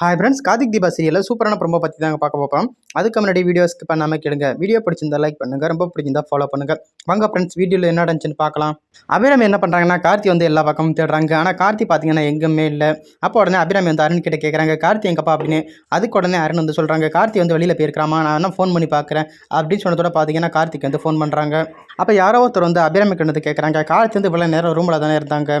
Hi friends Karthik Deepa சீரியலில் சூப்பரான promo பற்றி தாங்க பார்க்க போகிறோம் அதுக்கு முன்னாடி வீடியோ ஸ்கிப் பண்ணாமல் கேளுங்க. வீடியோ பிடிச்சிருந்தா லைக் பண்ணுங்கள் ரொம்ப பிடிச்சிருந்தா ஃபாலோ பண்ணுங்கள் வாங்க ஃப்ரெண்ட்ஸ் வீடியோவில் என்ன நடந்துச்சுன்னு பார்க்கலாம். அபிராமி என்ன பண்ணுறாங்கன்னா கார்த்தி வந்து எல்லா பக்கமும் தேடுறாங்க. ஆனால் கார்த்தி பார்த்தீங்கன்னா எங்குமே இல்லை. அப்போ உடனே அபிராமி வந்து அருண் கிட்ட கேட்குறாங்க கார்த்தி எங்கப்பா அப்படின்னு. அதுக்கு உடனே அருண் வந்து சொல்கிறாங்க கார்த்தி வந்து வெளியில் போயிருக்கிறாமா நான் என்ன ஃபோன் பண்ணி பார்க்குறேன் அப்படின்னு சொன்னதோட பார்த்தீங்கன்னா கார்த்திக் வந்து ஃபோன் பண்ணுறாங்க அப்போ யாரோ ஒருத்தர் வந்து அபிராமிக்கு வந்து கேட்குறாங்க கார்த்தி வந்து இவ்வளோ நேரம் ரூமில் தானே இருந்தாங்க.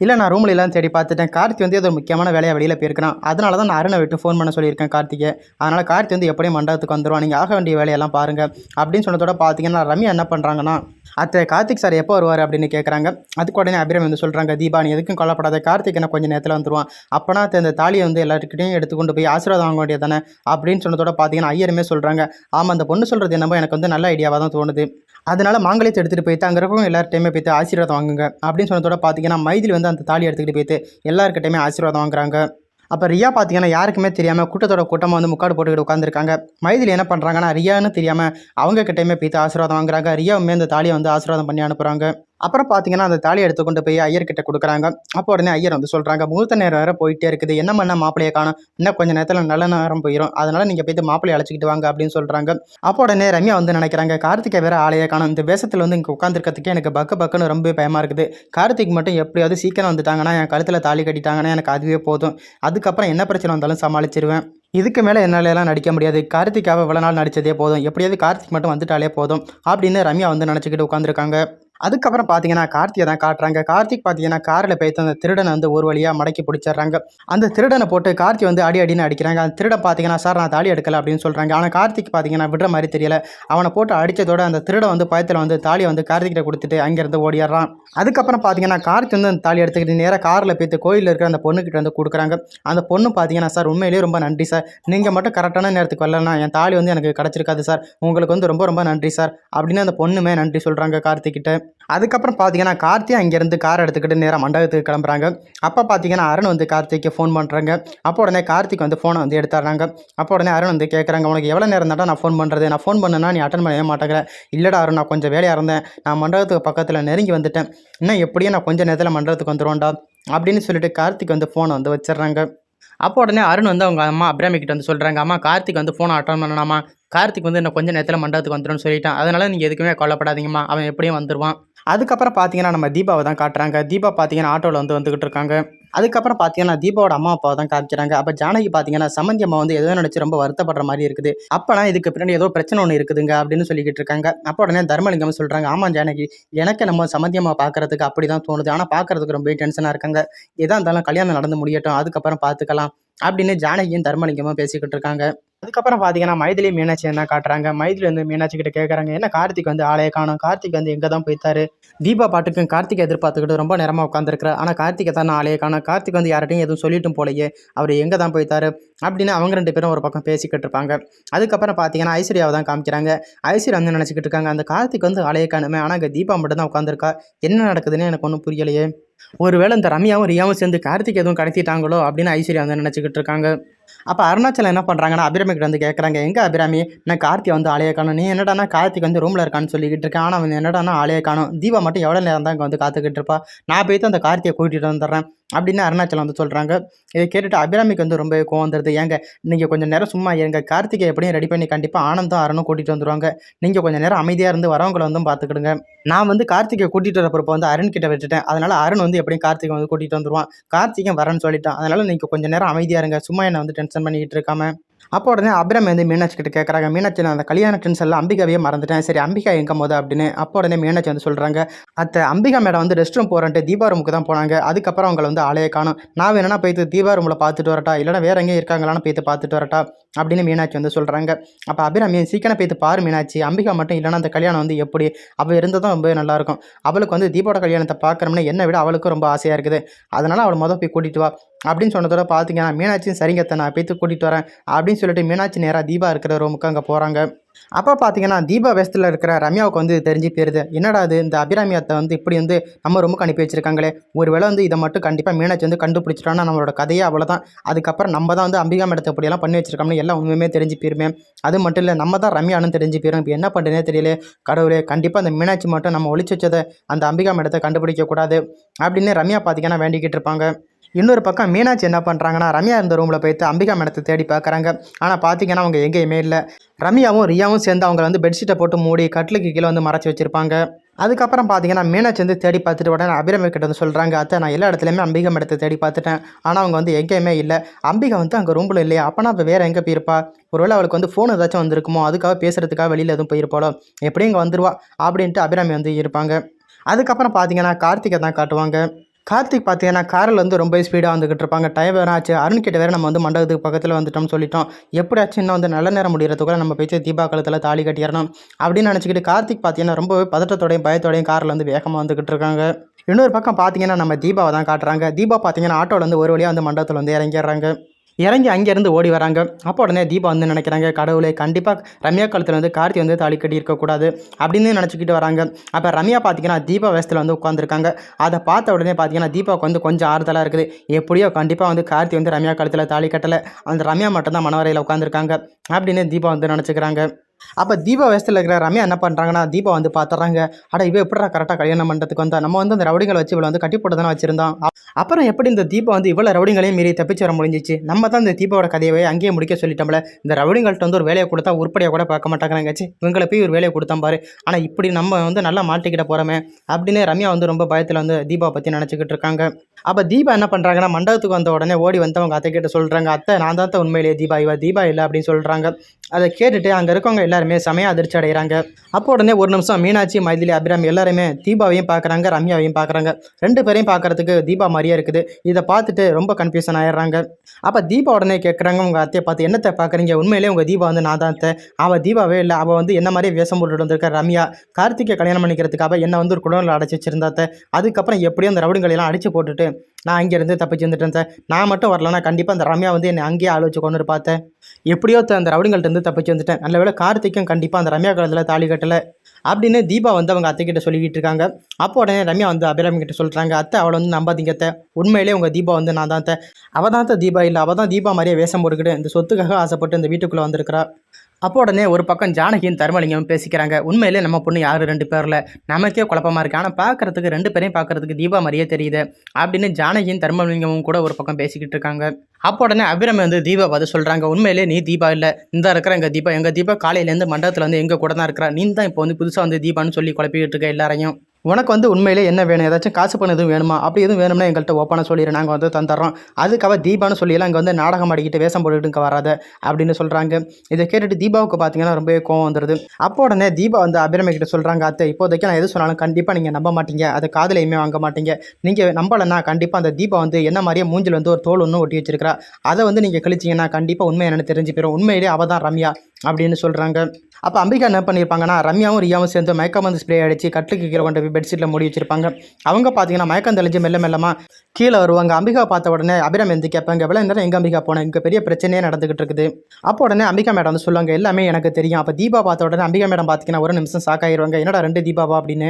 இல்லை நான் ரூமில் எல்லாம் தேடி பார்த்துட்டேன். கார்த்தி வந்து ஏதோ முக்கியமான வேலையை வெளியில் போயிருக்கிறான். அதனால தான் நான் அருணை விட்டு ஃபோன் பண்ண சொல்லியிருக்கேன் கார்த்திகை. அதனால் கார்த்தி வந்து எப்படியும் மண்டபத்துக்கு வந்துடுவான் நீங்கள் ஆக வேண்டிய வேலையெல்லாம் பாருங்கள் அப்படின்னு சொன்னதோட பார்த்தீங்கன்னா ரம்யா என்ன பண்ணுறாங்கன்னா அத்தை கார்த்திக் சார் எப்போ வருவார் அப்படின்னு கேட்குறாங்க அதுக்கு உடனே அபிரம் வந்து சொல்கிறாங்க தீபா நீ எதுக்கும் கொல்லப்படாத கார்த்திக் என்ன கொஞ்சம் நேரத்தில் வந்துருவான். அப்போனா அந்த தாலியை வந்து எல்லாருக்கிட்டையும் எடுத்து கொண்டு போய் ஆசீர்வாதம் வாங்க வேண்டியது தானே அப்படின்னு சொன்னதோட பார்த்தீங்கன்னா ஐயருமே சொல்கிறாங்க ஆமாம் அந்த பொண்ணு சொல்கிறது என்னமோ எனக்கு வந்து நல்ல ஐடியாவாக தான் தோணுது. அதனால் மாங்கலியத்தை எடுத்துகிட்டு போயிட்டு அங்கே இருக்கவங்க எல்லார்ட்டையுமே போய்த்து ஆசீர்வாதம் வாங்குங்க. அப்படின்னு சொன்னதோட பார்த்தீங்கன்னா மைதில் வந்து அந்த தாலி எடுத்துக்கிட்டு போயிட்டு எல்லாருக்கிட்டையுமே ஆசீர்வாதம் வாங்குறாங்க. அப்போ ரியா பார்த்தீங்கன்னா யாருக்குமே தெரியாமல் கூட்டத்தோட கூட்டமாக வந்து முக்காடு போட்டுக்கிட்டு உட்காந்துருக்காங்க மைதில் என்ன பண்ணுறாங்கன்னா ரியான்னு தெரியாமல் அவங்க கிட்டேயுமே போய்த்து ஆசீர்வாதம் வாங்குறாங்க. ரியாவுமே அந்த தாலியை வந்து ஆசீர்வாதம் பண்ணி அனுப்புகிறாங்க அப்புறம் பார்த்தீங்கன்னா அந்த தாலியை எடுத்து கொண்டு போய் ஐயர்கிட்ட கொடுக்குறாங்க. அப்போ உடனே ஐயர் வந்து சொல்கிறாங்க முகூர்த்த நேரம் வேறு போயிட்டே இருக்குது. என்ன பண்ண மாப்பிளையை காணும்? இன்னும் கொஞ்சம் நேரத்தில் நல்ல நேரம் போயிடும் அதனால் நீங்கள் போய்த்து மாப்பிளையை அழைச்சிக்கிட்டு வாங்க அப்படின்னு சொல்கிறாங்க அப்போ உடனே ரம்யா வந்து நினைக்கிறாங்க கார்த்திகை வேறு ஆளையே காணும். இந்த வேஷத்தில் வந்து இங்கே உட்காந்துருக்கிறதுக்கே எனக்கு பக்கு பக்குன்னு ரொம்ப பயமாக இருக்குது. கார்த்திக் மட்டும் எப்படியாவது சீக்கிரம் வந்துட்டாங்கன்னா என் கழுத்தில் தாலி கட்டிட்டாங்கன்னா எனக்கு அதுவே போதும். அதுக்கப்புறம் என்ன பிரச்சனை வந்தாலும் சமாளிச்சிருவேன். இதுக்கு மேலே என்னாலலாம் எல்லாம் நடிக்க முடியாது. கார்த்திகாவை இவ்வளோ நாள் நடித்ததே போதும். எப்படியாவது கார்த்திக் மட்டும் வந்துட்டாலே போதும் அப்படின்னு ரம்யா வந்து நினச்சிக்கிட்டு உட்காந்துருக்காங்க அதுக்கப்புறம் பார்த்தீங்கன்னா கார்த்தியை தான் காட்டுறாங்க. கார்த்திக் பார்த்தீங்கன்னா காரில் போய்த்து அந்த திருடனை வந்து ஒரு வழியாக மடக்கி பிடிச்சிடுறாங்க. அந்த திருடனை போட்டு கார்த்தி வந்து அடி அடின்னு அடிக்கிறாங்க. அந்த திருடன் பார்த்தீங்கன்னா சார் நான் தாலி எடுக்கல அப்படின்னு சொல்கிறாங்க ஆனால் கார்த்திக் பார்த்தீங்கன்னா விடுற மாதிரி தெரியல. அவனை போட்டு அடித்ததோட அந்த திருடன் வந்து பயத்தில் வந்து தாலியை வந்து கார்த்திகிட்ட கொடுத்துட்டு அங்கேருந்து ஓடிடுறான். அதுக்கப்புறம் பார்த்தீங்கன்னா கார்த்தி வந்து அந்த தாலி எடுத்துக்கிட்டு நேராக காரில் போய்த்து கோயிலில் இருக்கிற அந்த பொண்ணுக்கிட்ட வந்து கொடுக்குறாங்க. அந்த பொண்ணு பார்த்தீங்கன்னா சார் உண்மையிலேயே ரொம்ப நன்றி சார். நீங்கள் மட்டும் கரெக்டான நேரத்துக்கு வரலன்னா என் தாலி வந்து எனக்கு கிடச்சிருக்காது சார். உங்களுக்கு வந்து ரொம்ப ரொம்ப நன்றி சார். அப்படின்னு அந்த பொண்ணுமே நன்றி சொல்கிறாங்க கார்த்திக்கிட்ட அதுக்கப்புறம் பார்த்தீங்கன்னா கார்த்தி அங்கேருந்து கார் எடுத்துக்கிட்டு நேராக மண்டபத்துக்கு கிளம்புறாங்க. அப்போ பார்த்தீங்கன்னா அருண் வந்து கார்த்திக்கு ஃபோன் பண்ணுறாங்க அப்போ உடனே கார்த்திக் வந்து ஃபோனை வந்து எடுத்துறாங்க. அப்போ உடனே அருண் வந்து கேட்குறாங்க உனக்கு எவ்வளோ நேரம் தான் நான் ஃபோன் பண்ணுறது நான் ஃபோன் பண்ணேன்னா நீ அட்டன் பண்ணவே மாட்டேங்கிற. இல்லைடா அருண் நான் கொஞ்சம் வேலையாக இருந்தேன். நான் மண்டபத்துக்கு பக்கத்தில் நெருங்கி வந்துட்டேன். இன்னும் எப்படியும் நான் கொஞ்சம் நேரத்தில் மண்டபத்துக்கு வந்துடுவேன்டா அப்படின்னு சொல்லிட்டு கார்த்திக் வந்து ஃபோனை வந்து வச்சிடுறாங்க. அப்போ உடனே அருண் வந்து அவங்க அம்மா அப்ராமி கிட்ட வந்து சொல்கிறாங்க அம்மா கார்த்திக் வந்து ஃபோனை அட்டன் பண்ணலாமா கார்த்திக் வந்து என்ன கொஞ்சம் நேரத்தில் மண்டபத்துக்கு வந்துடும்னு சொல்லிட்டான். அதனால் நீங்கள் எதுக்குமே கொல்லப்படாதீங்கம்மா அவன் எப்படியும் வந்துடுவான் அதுக்கப்புறம் பார்த்தீங்கன்னா நம்ம தீபாவை தான் காட்டுறாங்க. தீபா பார்த்தீங்கன்னா ஆட்டோவில் வந்து வந்துகிட்டு இருக்காங்க. அதுக்கப்புறம் பார்த்தீங்கன்னா தீபாவோட அம்மா அப்பாவை தான் காமிக்கிறாங்க. அப்போ ஜானகி பார்த்தீங்கன்னா சமந்தி அம்மா வந்து எதோ நினச்சி ரொம்ப வருத்தப்படுற மாதிரி இருக்குது. அப்போனா இதுக்கு பின்னாடி ஏதோ பிரச்சனை ஒன்று இருக்குதுங்க அப்படின்னு சொல்லிக்கிட்டு இருக்காங்க. அப்போ உடனே தர்மலிங்கம் சொல்கிறாங்க ஆமாம் ஜானகி எனக்கு நம்ம சமந்தி அம்மா பார்க்கறதுக்கு அப்படி தான் தோணுது. ஆனால் பார்க்கறதுக்கு ரொம்ப டென்ஷனாக இருக்காங்க. எதாக இருந்தாலும் கல்யாணம் நடந்து முடியட்டும். அதுக்கப்புறம் பார்த்துக்கலாம் அப்படின்னு ஜானகியும் தர்மலிங்கமும் பேசிக்கிட்டு இருக்காங்க. அதுக்கப்புறம் பார்த்தீங்கன்னா மைதிலி மீனாட்சி என்ன காட்டுறாங்க. மைதிலி வந்து மீனாட்சி கிட்ட கேட்குறாங்க என்ன கார்த்திக் வந்து ஆளைய காணும். கார்த்திக் வந்து எங்கே தான் போய்த்தாரு? தீபா பாட்டுக்கும் கார்த்திக் எதிர்பார்த்துக்கிட்டு ரொம்ப நேரமாக உட்காந்துருக்குற ஆனால் கார்த்திகை தான் ஆளைய காணும். கார்த்திக் வந்து யார்ட்டையும் எதுவும் சொல்லிட்டும் போலையே. அவர் எங்கே தான் போய்த்தாரு? அப்படின்னு அவங்க ரெண்டு பேரும் ஒரு பக்கம் பேசிக்கிட்டு இருப்பாங்க. அதுக்கப்புறம் பார்த்தீங்கன்னா ஐஸ்வர்யாவை தான் காமிக்கிறாங்க. ஐஸ்வர்யா வந்து நினச்சிக்கிட்டு இருக்காங்க அந்த கார்த்திக் வந்து ஆளைய காணுமே. ஆனால் இங்கே தீபா மட்டும் தான் உட்காந்துருக்கா என்ன நடக்குதுன்னு எனக்கு ஒன்றும் புரியலையே. ஒருவேளை இந்த ரம்யாவும் ரியாவும் சேர்ந்து கார்த்திக் எதுவும் கடத்திட்டாங்களோ அப்படின்னு ஐஸ்வர்யா வந்து நினச்சிக்கிட்டு இருக்காங்க. அப்போ அருணாச்சலம் என்ன பண்ணுறாங்கன்னா அபிராமிகிட்ட வந்து கேட்குறாங்க எங்கே அபிராமி? நான் கார்த்தியை வந்து ஆலையை காணும். நீ என்னடானா கார்த்திக் வந்து ரூமில் இருக்கான்னு சொல்லிக்கிட்டு இருக்கேன் ஆனால் அவன் என்னடானா ஆளைய காணும். தீபா மட்டும் எவ்வளோ நேரம் தான் இங்கே வந்து காத்துக்கிட்டு இருப்பா? நான் போய்த்து அந்த கார்த்தியை கூட்டிகிட்டு வந்துடுறேன். அப்படின்னு அருணாச்சலம் வந்து சொல்கிறாங்க இதை கேட்டுட்டு அபிராமிக்கு வந்து ரொம்ப கோவம் வந்துடுது ஏங்க நீங்கள் கொஞ்சம் நேரம் சும்மா இருங்க. கார்த்திகை எப்படியும் ரெடி பண்ணி கண்டிப்பாக ஆனந்தும் அருணும் கூட்டிகிட்டு வந்துடுவாங்க நீங்கள் கொஞ்சம் நேரம் அமைதியாக இருந்து வரவங்களை வந்து பார்த்துக்கிடுங்க. நான் வந்து கார்த்திகை கூட்டிகிட்டு வரப்போ வந்து அருண் கிட்ட விட்டுட்டேன். அதனால் அருண் வந்து எப்படியும் கார்த்திகை வந்து கூட்டிகிட்டு வந்துடுவான் கார்த்திகை வரேன்னு சொல்லிட்டான். அதனால் நீங்கள் கொஞ்சம் நேரம் அமைதியாக இருங்க. சும்மா என்னை வந்து டென்ஷன் பண்ணிக்கிட்டு இருக்காம. அப்போ உடனே அபிரம் வந்து மீனாட்சி கிட்ட கேட்குறாங்க மீனாட்சி நான் அந்த கல்யாண டென்ஷனில் அம்பிகாவையே மறந்துட்டேன். சரி அம்பிகா எங்கே போது அப்படின்னு. அப்போ உடனே மீனாட்சி வந்து சொல்கிறாங்க அத்தை அம்பிகா மேடம் வந்து ரெஸ்ட் ரூம் போகிறேன்ட்டு தீபா ரூமுக்கு தான் போனாங்க. அதுக்கப்புறம் அவங்கள வந்து ஆலையை காணும். நான் வேணும்னா போய்த்து தீபா ரூமில் பார்த்துட்டு வரட்டா. இல்லைனா வேற எங்கேயும் இருக்காங்களான்னு போய்த்து பார்த்துட்டு வரட்டா அப்படின்னு மீனாட்சி வந்து சொல்கிறாங்க அப்போ அபிராமி சீக்கிரம் போய்த்து பாரு மீனாட்சி. அம்பிகா மட்டும் இல்லைனா அந்த கல்யாணம் வந்து எப்படி? அவள் இருந்ததும் ரொம்ப நல்லாயிருக்கும் அவளுக்கு வந்து தீபாவோட கல்யாணத்தை பார்க்குறோம்னா என்னை விட அவளுக்கும் ரொம்ப ஆசையாக இருக்குது. அதனால் அவளை மொதல் போய் கூட்டிகிட்டு வா. அப்படின்னு சொன்னதோட பார்த்தீங்கன்னா மீனாட்சியும் சரிங்கத்தை நான் பேத்து கூட்டிகிட்டு வரேன் அப்படின்னு சொல்லிட்டு மீனாட்சி நேராக தீபா இருக்கிற ரூமுக்கு அங்கே போகிறாங்க அப்போ பார்த்தீங்கன்னா தீபா வேஷத்தில் இருக்கிற ரம்யாவுக்கு வந்து தெரிஞ்சு போயிருது. என்னடா அது இந்த அபிராமியத்தை வந்து இப்படி வந்து நம்ம ரூமுக்கு அனுப்பி வச்சிருக்காங்களே? ஒரு வேளை வந்து இதை மட்டும் கண்டிப்பாக மீனாட்சி வந்து கண்டுபிடிச்சிட்டோன்னா நம்மளோட கதையே அவ்வளோதான் அதுக்கப்புறம் நம்ம தான் வந்து அம்பிகா மேடத்தை இப்படியெல்லாம் பண்ணி வச்சிருக்கோம்னு எல்லாம் உண்மையுமே தெரிஞ்சு போயிருமே. அது மட்டும் இல்லை நம்ம தான் ரம்யான்னு தெரிஞ்சு போயிடும் இப்போ என்ன பண்ணுறதுனே தெரியல. கடவுளே கண்டிப்பாக அந்த மீனாட்சி மட்டும் நம்ம ஒழிச்சு வச்சதை அந்த அம்பிகா மேடத்தை கண்டுபிடிக்கக்கூடாது அப்படின்னு ரம்யா பார்த்தீங்கன்னா வேண்டிக்கிட்டு இருப்பாங்க. இன்னொரு பக்கம் மீனாட்சி என்ன பண்ணுறாங்கன்னா ரம்யா இருந்த ரூமில் போயிட்டு அம்பிகா மேடத்தை தேடி பார்க்குறாங்க. ஆனால் பார்த்தீங்கன்னா அவங்க எங்கேயுமே இல்லை. ரம்யாவும் ரியாவும் சேர்ந்து அவங்கள வந்து பெட்ஷீட்டை போட்டு மூடி கட்டிலுக்கு கீழே வந்து மறைச்சி வச்சிருப்பாங்க. அதுக்கப்புறம் பார்த்தீங்கன்னா மீனாட்சி வந்து தேடி பார்த்துட்டு உடனே அபிராமி கிட்ட வந்து சொல்கிறாங்க அத்தை நான் எல்லா இடத்துலையுமே அம்பிகா மேடத்தை தேடி பார்த்துட்டேன். ஆனால் அவங்க வந்து எங்கேயுமே இல்லை. அம்பிகா வந்து அங்கே ரூமில் இல்லையா? அப்போனா அப்போ வேறு எங்கே போயிருப்பா? ஒருவேளை அவளுக்கு வந்து ஃபோன் ஏதாச்சும் வந்திருக்குமோ? அதுக்காக பேசுகிறதுக்காக வெளியில் எதுவும் போயிருப்பாளோ? எப்படியும் இங்கே வந்துருவா அப்படின்ட்டு அபிராமி வந்து இருப்பாங்க. அதுக்கப்புறம் பார்த்தீங்கன்னா கார்த்திகை தான் காட்டுவாங்க. கார்த்திக் பார்த்தீங்கன்னா காரில் வந்து ரொம்ப ஸ்பீடாக வந்துக்கிட்டு இருப்பாங்க. டைம் வேறு ஆச்சு. அருண் கிட்ட வேறு நம்ம வந்து மண்டபத்துக்கு பக்கத்தில் வந்துட்டோம்னு சொல்லிட்டோம். எப்படியாச்சும் இன்னும் வந்து நல்ல நேரம் முடியறதுக்குள்ள நம்ம போயிட்டு தீபா காலத்தில் தாலி கட்டிடணும் அப்படின்னு நினச்சிக்கிட்டு கார்த்திக் பார்த்தீங்கன்னா ரொம்பவே பதட்டத்தோடையும் பயத்தோடையும் காரில் வந்து வேகமாக வந்துக்கிட்டு இருக்காங்க. இன்னொரு பக்கம் பார்த்தீங்கன்னா நம்ம தீபாவை தான் காட்டுறாங்க. தீபா பார்த்தீங்கன்னா ஆட்டோவில் வந்து ஒரு வழியாக வந்து மண்டபத்தில் வந்து இறங்கிடுறாங்க. இறங்கி அங்கேருந்து ஓடி வராங்க. அப்போ உடனே தீபா வந்து நினைக்கிறாங்க கடவுளே கண்டிப்பாக ரம்யா காலத்தில் வந்து கார்த்தி வந்து தாலி கட்டி இருக்கக்கூடாது அப்படின்னு நினச்சிக்கிட்டு வராங்க. அப்போ ரம்யா பார்த்தீங்கன்னா தீபா வேஷத்தில் வந்து உட்காந்துருக்காங்க அதை பார்த்த உடனே பார்த்தீங்கன்னா தீபாவுக்கு வந்து கொஞ்சம் ஆறுதலாக இருக்குது. எப்படியோ கண்டிப்பாக வந்து கார்த்தி வந்து ரம்யா காலத்தில் தாலி கட்டலை. அந்த ரம்யா மட்டும்தான் மனவரையில் உட்காந்துருக்காங்க அப்படின்னு தீபா வந்து நினச்சிக்கிறாங்க. அப்போ தீபா வயசில் இருக்கிற ரம்யா என்ன பண்ணுறாங்கன்னா தீபா வந்து பார்த்துறாங்க அட இவ எப்படிடா கரெக்டாக கல்யாணம் பண்ணுறதுக்கு வந்தா? நம்ம வந்து அந்த ரவுடிங்களை வச்சு இவளை வந்து கட்டி போட்டு தானே வச்சிருந்தோம் அப்புறம் எப்படி இந்த தீபா வந்து இவ்வளோ ரவுடிங்களையும் மீறி தப்பிச்சு வர முடிஞ்சிச்சு? நம்ம தான் இந்த தீபாவோட கதையவே அங்கேயே முடிக்க சொல்லிட்டோம்ல. இந்த ரவுடிங்கள்ட்ட வந்து ஒரு வேலையை கொடுத்தா உருப்படியாக கூட பார்க்க மாட்டாங்கிறாங்கச்சு இவங்களை போய் ஒரு வேலையை கொடுத்தா பாரு. ஆனால் இப்படி நம்ம வந்து நல்லா மாட்டிக்கிட்ட போகிறோமே அப்படின்னு ரம்யா வந்து ரொம்ப பயத்தில் வந்து தீபா பற்றி நினச்சிக்கிட்டு இருக்காங்க. அப்போ தீபா என்ன பண்ணுறாங்கன்னா மண்டபத்துக்கு வந்த உடனே ஓடி வந்து அவங்க அத்தை கிட்ட சொல்கிறாங்க அத்தை நான் தான் அத்தை உண்மையிலேயே தீபா. இவா தீபா இல்லை அப்படின்னு சொல்கிறாங்க அதை கேட்டுட்டு அங்கே இருக்கவங்க எல்லாருமே செமையாக அதிர்ச்சி அடைகிறாங்க அப்போ உடனே ஒரு நிமிஷம் மீனாட்சி மைதிலி அபிராமி எல்லாருமே தீபாவையும் பார்க்குறாங்க ரம்யாவையும் பார்க்குறாங்க ரெண்டு பேரையும் பார்க்கறதுக்கு தீபா மாதிரியே இருக்குது. இதை பார்த்துட்டு ரொம்ப கன்ஃபியூஷன் ஆயிடுறாங்க. அப்போ தீபா உடனே கேட்குறாங்க உங்கள் அத்தையை பார்த்து என்னத்தை பார்க்குறீங்க உண்மையிலேயே உங்கள் தீபா வந்து நான் தான் அத்தை. அவள் தீபாவே இல்லை. அவள் வந்து என்ன மாதிரியே வேஷம் போட்டுட்டு வந்திருக்க? ரம்யா கார்த்திகை கல்யாணம் பண்ணிக்கிறதுக்காக என்னை வந்து ஒரு குடோனில் அடைச்சி வச்சிருந்தாத்த அதுக்கப்புறம் எப்படியும் அந்த ரவுடுங்களெல்லாம் அடித்து அடிச்சு போட்டுட்டு நான் அங்கேருந்து தப்பிச்சு வந்துட்டேன் சார் நான் மட்டும் வரலன்னா கண்டிப்பாக அந்த ரம்யா வந்து என்னை அங்கேயே ஆலோசிச்சு கொண்டு பார்த்தேன் எப்படியோ அந்த ரவுடிங்கள்ட்டேருந்து தப்பிச்சு வந்துட்டேன். நல்ல வேலை கார்த்திக்கும் கண்டிப்பாக அந்த ரம்யா காலத்தில் தாலி கட்டலை அப்படின்னு தீபா வந்து அவங்க அத்தைக்கிட்ட சொல்லிக்கிட்டு இருக்காங்க. அப்போ உடனே ரம்யா வந்து அபிராமி கிட்ட சொல்கிறாங்க அத்தை அவளை வந்து நம்பாதீங்க அத்தை. உண்மையிலே உங்கள் தீபா வந்து நான் தான் அத்தை. அவள் தான் தீபா இல்லை அவள் தான் தீபா மாதிரியே வேஷம் போட்டுக்கிட்டு இந்த சொத்துக்காக ஆசைப்பட்டு இந்த வீட்டுக்குள்ளே வந்திருக்கிறா. அப்போ உடனே ஒரு பக்கம் ஜானகியும் தர்மலிங்கம் பேசிக்கிறாங்க. உண்மையிலே நம்ம பொண்ணு யார்? ரெண்டு பேரில். நமக்கே குழப்பமாக இருக்குது ஆனால் பார்க்கறதுக்கு ரெண்டு பேரையும் பார்க்கறதுக்கு தீபா மாதிரியே தெரியுது. அப்படின்னு ஜானகியும் தர்மலிங்கமும் கூட ஒரு பக்கம் பேசிக்கிட்டு இருக்காங்க. அப்போ உடனே அபிரமி வந்து தீபா பார்த்து சொல்கிறாங்க உண்மையிலே நீ தீபா இல்லை. இந்த இருக்கிற எங்கள் தீபா. எங்கள் தீபா காலையிலேருந்து மண்டபத்தில் வந்து எங்கள் கூட தான் இருக்கிறா. நீ தான் இப்போ வந்து புதுசாக வந்து தீபான்னு சொல்லி குழப்பிக்கிட்டு இருக்க எல்லாரையும். உனக்கு வந்து உண்மையிலே என்ன வேணும்? ஏதாச்சும் காசு பணம் எதுவும் வேணுமா? அப்படி எதுவும் வேணும்னா எங்கள்கிட்ட ஓப்பனாக சொல்லிடு. நாங்கள் வந்து தந்துடுறோம். அதுக்காக தீபான்னு சொல்லியெல்லாம் இங்கே வந்து நாடகம் ஆடிக்கிட்டு வேஷம் போட்டுக்கிட்டு இங்கே வராத அப்படின்னு சொல்கிறாங்க இதை கேட்டுட்டு தீபாவுக்கு பார்த்தீங்கன்னா ரொம்பவே கோவம் வந்துடுது அப்போ உடனே தீபா வந்து அபிரமிக்கிட்ட கிட்ட சொல்கிறாங்க அத்தை இப்போதைக்கு நான் எது சொன்னாலும் கண்டிப்பாக நீங்கள் நம்ப மாட்டீங்க. அது காதலையுமே வாங்க மாட்டீங்க. நீங்கள் நம்பலைன்னா கண்டிப்பாக அந்த தீபா வந்து என்ன மாதிரியே மூஞ்சில் வந்து ஒரு தோல் ஒன்று ஒட்டி வச்சிருக்கிறா அதை வந்து நீங்கள் கழிச்சிங்கன்னா கண்டிப்பாக உண்மை என்னன்னு தெரிஞ்சு போயிடும் உண்மையிலே அவள் தான் ரம்யா அப்படின்னு சொல்கிறாங்க அப்போ அம்பிகா என்ன பண்ணியிருப்பாங்கன்னா ரம்யாவும் ரியாவும் சேர்ந்து மயக்கம் வந்து ஸ்ப்ரே அடித்து கட்டுக்கு கீழே கொண்டு போய் பெட்ஷீட்டில் மூடி வச்சிருப்பாங்க. அவங்க பார்த்தீங்கன்னா மயக்கம் தெளிஞ்சு மெல்ல மெல்லமாக கீழே வருவாங்க. அம்பிகா பார்த்த உடனே அபிராம் எந்த கேட்பாங்க எவ்வளோ நேரம் எங்கே அம்பிகா போனேன் இங்கே பெரிய பிரச்சனையே நடந்துகிட்டு இருக்குது. அப்போ உடனே அம்பிகா மேடம் வந்து சொல்லுவாங்க எல்லாமே எனக்கு தெரியும். அப்போ தீபா பார்த்த உடனே அம்பிகா மேடம் பார்த்தீங்கன்னா ஒரு நிமிஷம் சாக்காயிருவாங்க. என்னடா ரெண்டு தீபாவா? அப்படின்னு.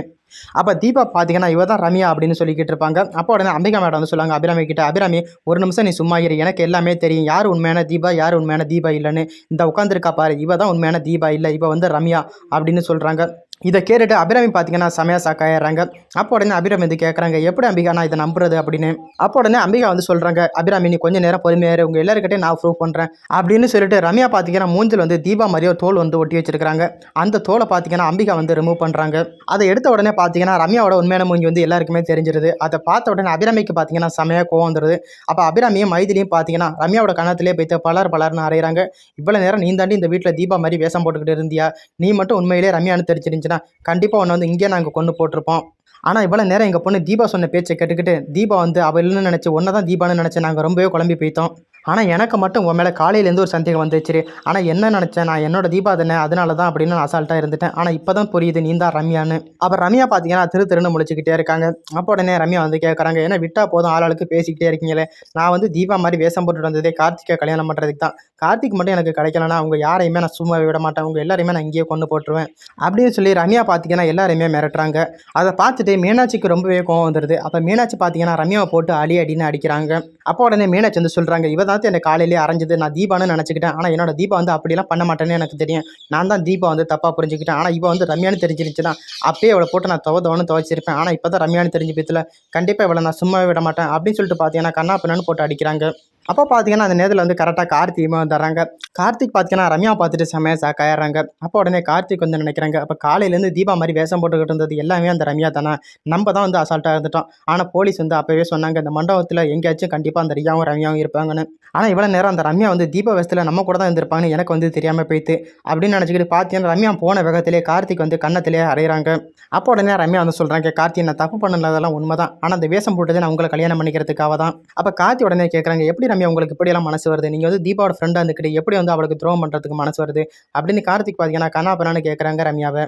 அப்போ தீபா பார்த்தீங்கன்னா இவ தான் ரம்யா அப்படின்னு சொல்லிக்கிட்டு இருப்பாங்க. அப்போ உடனே அம்பிகா மேடம் வந்து சொல்லுவாங்க அபிராமி கிட்ட அபிராமி ஒரு நிமிஷம் நீ சும்மா இரு. எனக்கு எல்லாமே தெரியும். யார் உண்மையான தீபா யார் உண்மையான தீபா இல்லைன்னு. இந்த உட்காந்துருக்கா பாரு. இவ தான் உண்மையான தீபா இல்லை. இவ வந்து ரம்யா அப்படின்னு சொல்கிறாங்க இதை கேட்டுட்டு அபிராமி பார்த்தீங்கன்னா செமையா சாக்காயிடுறாங்க அப்போ உடனே அபிராமி வந்து கேட்குறாங்க எப்படி அம்பிகா நான் இதை நம்புறது? அப்படின்னு. அப்போ உடனே அம்பிகா வந்து சொல்கிறாங்க அபிராமி நீ கொஞ்ச நேரம் பொறுமையாரு உங்கள் எல்லாருக்கிட்டே நான் ப்ரூவ் பண்ணுறேன் அப்படின்னு சொல்லிட்டு ரம்யா பார்த்தீங்கன்னா மூஞ்சில் வந்து தீபா மாதிரியோ தோல் வந்து ஒட்டி வச்சிருக்காங்க அந்த தோலை பார்த்தீங்கன்னா அம்பிகா வந்து ரிமூவ் பண்ணுறாங்க அதை எடுத்த உடனே பார்த்தீங்கன்னா ரம்யாவோட உண்மையான மூஞ்சி வந்து எல்லாருக்குமே தெரிஞ்சிருது. அதை பார்த்த உடனே அபிராமிக்கு பார்த்தீங்கன்னா செமையாக கோவம் வந்துடுது அப்போ அபிராமியும் மைதிலையும் பார்த்தீங்கன்னா ரம்யாவோட கணத்திலே போய்த்து பலர் பலர்னு அறையிறாங்க. இவ்வளோ நேரம் நீ தாண்டி இந்த வீட்டில் தீபா மாதிரி வேஷம் போட்டுக்கிட்டு இருந்தியா? நீ மட்டும் உண்மையிலே ரம்யான்னு தெரிஞ்சிருந்துச்சுன்னா கண்டிப்பாக ஒன்று வந்து இங்கேயே நாங்கள் கொண்டு போட்டிருப்போம். ஆனால் இவ்வளோ நேரம் எங்கள் பொண்ணு தீபா சொன்ன பேச்சை கேட்டுக்கிட்டு தீபா வந்து அவள் இல்லைன்னு நினச்சி ஒன்றை தான் தீபான்னு நினச்சி நாங்கள் ரொம்பவே குழம்பி போய்த்தோம் ஆனால் எனக்கு மட்டும் உன் மேலே காலையிலேருந்து ஒரு சந்தேகம் வந்துச்சு ஆனால் என்ன நினச்சேன்? நான் என்னோட தீபா தானே அதனால தான் அப்படின்னு நான் அசால்ட்டாக இருந்துட்டேன். ஆனால் இப்போ தான் புரியுது நீ தான் ரம்யான்னு. அப்போ ரம்யா பார்த்தீங்கன்னா திரு திருன்னு முடிச்சுக்கிட்டே இருக்காங்க. அப்போ உடனே ரம்யா வந்து கேட்குறாங்க ஏன்னா விட்டா போதும் ஆளாளுக்கு பேசிக்கிட்டே இருக்கீங்களே. நான் வந்து தீபா மாதிரி வேஷம் போட்டுட்டு வந்ததே கார்த்திகை கல்யாணம் பண்ணுறதுக்கு தான். கார்த்திக் மட்டும் எனக்கு கிடைக்கலனா அவங்க யாரையுமே நான் சும்மா விட மாட்டேன். அவங்க எல்லாரையுமே நான் இங்கேயே கொண்டு போட்டுருவேன். அப்படின்னு சொல்லி ரம்யா பார்த்தீங்கன்னா எல்லாருமே மிரட்டுறாங்க. அதை பார்த்துட்டு மீனாட்சிக்கு ரொம்பவே கோவம் வந்துடுது அப்போ மீனாட்சி பார்த்தீங்கன்னா ரம்யாவை போட்டு அடி அடின்னு அடிக்கிறாங்க. அப்போ உடனே மீனாட்சி வந்து சொல்கிறாங்க இவ தான் என்னை காலையிலேயே அரைஞ்சது நான் தீபான்னு நினச்சிக்கிட்டேன். ஆனால் என்னோட தீபா வந்து அப்படிலாம் பண்ண மாட்டேன்னு எனக்கு தெரியும். நான் தான் தீபா வந்து தப்பாக புரிஞ்சுக்கிட்டேன். ஆனால் இப்போ வந்து ரம்யான்னு தெரிஞ்சிருச்சுன்னா அப்பயே அவளை போட்டு நான் துவதவனு துவன்னு துவைச்சிருப்பேன். ஆனால் இப்போ தான் ரம்யான்னு தெரிஞ்சு போயித்துல கண்டிப்பாக இவளை நான் சும்மா விட மாட்டேன். அப்படின்னு சொல்லிட்டு பார்த்தீங்கன்னா கண்ணா பின்னான்னு போட்டு அடிக்கிறாங்க. அப்போ பார்த்தீங்கன்னா அந்த நேரத்தில் வந்து கரெக்டாக கார்த்திகமாக வந்துடுறாங்க கார்த்திக் பார்த்தீங்கன்னா ரம்யா பார்த்துட்டு செமையாக சாக்காயிடுறாங்க அப்போ உடனே கார்த்திக் வந்து நினைக்கிறாங்க? அப்போ காலையிலேருந்து தீபா மாதிரி வேஷம் போட்டுக்கிட்டு இருந்தது எல்லாமே அந்த ரம்யா தானே. நம்ம தான் வந்து அசால்ட்டாக இருந்துட்டோம். ஆனால் போலீஸ் வந்து அப்போவே சொன்னாங்க இந்த மண்டபத்தில் எங்கேயாச்சும் கண்டிப்பாக அந்த ரியாவும் ரம்யாவும் இருப்பாங்கன்னு. ஆனால் இவ்வளோ நேரம் அந்த ரம்யா வந்து தீபா வேஷத்தில் நம்ம கூட தான் இருந்திருப்பாங்கன்னு எனக்கு வந்து தெரியாமல் போயிட்டு அப்படின்னு நினச்சிக்கிட்டு பார்த்தீங்கன்னா ரம்யா போன வேகத்திலே கார்த்திக் வந்து கண்ணத்திலே அறையிறாங்க. அப்போ உடனே ரம்யா வந்து சொல்கிறாங்க கார்த்திக் நான் தப்பு பண்ணலதெல்லாம் உண்மை தான் ஆனால் அந்த வேஷம் போட்டது நான் உங்களை கல்யாணம் பண்ணிக்கிறதுக்காக தான் அப்போ கார்த்தி உடனே கேட்குறாங்க எப்படி ரம்யா உங்களுக்கு இப்படியெல்லாம் மனசு வருது. நீங்கள் வந்து தீபாவோட ஃப்ரெண்டாக இருந்துக்கிட்டு எப்படி வந்து அவளுக்கு துரோகம் பண்ணுறதுக்கு மனசு வருது? அப்படின்னு கார்த்திக் பார்த்தீங்கன்னா கண்ணா பண்ணான்னு கேட்குறாங்க ரம்யாவை.